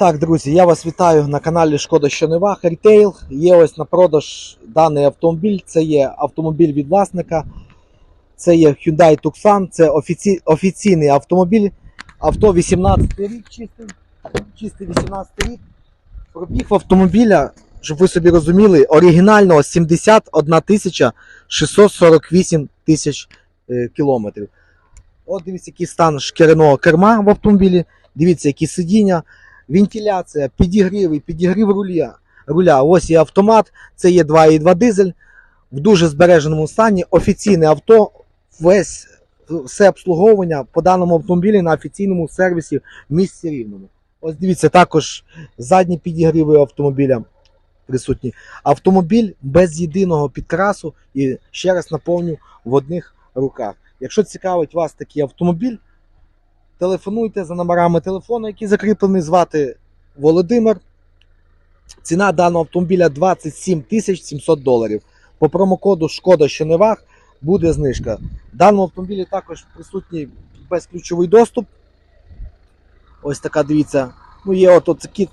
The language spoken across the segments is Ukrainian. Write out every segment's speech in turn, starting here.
Так, друзі, я вас вітаю на каналі Шкода що Щоневах Рітейл. Є ось на продаж даний автомобіль. Це є автомобіль від власника. Це є Hyundai Tucson, це офіці... офіційний автомобіль. Авто 18 рік чистий. Чистий 18 рік. Пробіг автомобіля, щоб ви собі розуміли, оригінального 71 тисяча 648 тисяч е, кілометрів. От дивіться, який стан шкіряного керма в автомобілі. Дивіться, які сидіння вентиляція, підігрів, підігрів руля. руля. Ось є автомат, це є 2,2 дизель в дуже збереженому стані. Офіційне авто, весь все обслуговування по даному автомобілі на офіційному сервісі в місті Рівному. Ось дивіться, також задні підігріви автомобіля присутні. Автомобіль без єдиного підкрасу і ще раз наповню в одних руках. Якщо цікавить вас такий автомобіль, телефонуйте за номерами телефону, які закріплені, звати Володимир. Ціна даного автомобіля 27 тисяч 700 доларів. По промокоду Шкода Щоневах буде знижка. В даному автомобілі також присутній безключовий доступ. Ось така, дивіться, ну є от, такі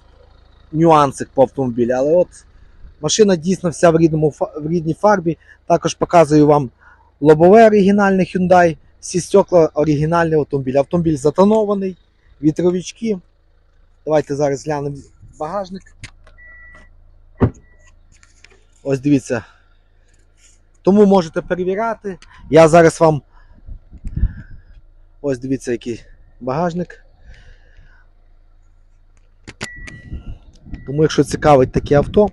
нюанси по автомобілі, але от машина дійсно вся в, рідному, в рідній фарбі. Також показую вам лобове оригінальне Hyundai, всі стекла оригінальний автомобіль. Автомобіль затонований, вітровички. Давайте зараз глянемо багажник. Ось дивіться. Тому можете перевіряти. Я зараз вам. Ось дивіться, який багажник. Тому, якщо цікавить таке авто,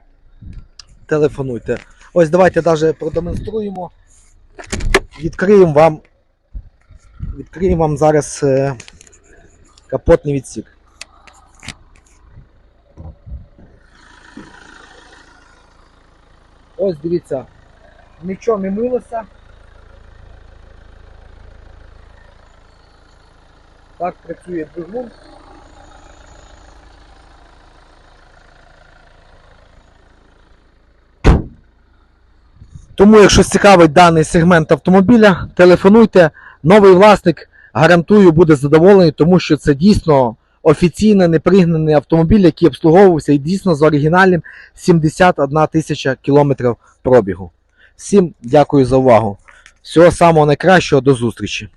телефонуйте. Ось давайте навіть продемонструємо. Відкриємо вам. Відкриємо вам зараз е, капотний відсік. Ось дивіться, нічого не милося. Так працює двигун. Тому, якщо цікавить даний сегмент автомобіля, телефонуйте. Новий власник, гарантую, буде задоволений, тому що це дійсно офіційно непригнаний автомобіль, який обслуговувався і дійсно з оригінальним 71 тисяча кілометрів пробігу. Всім дякую за увагу. Всього самого найкращого, до зустрічі!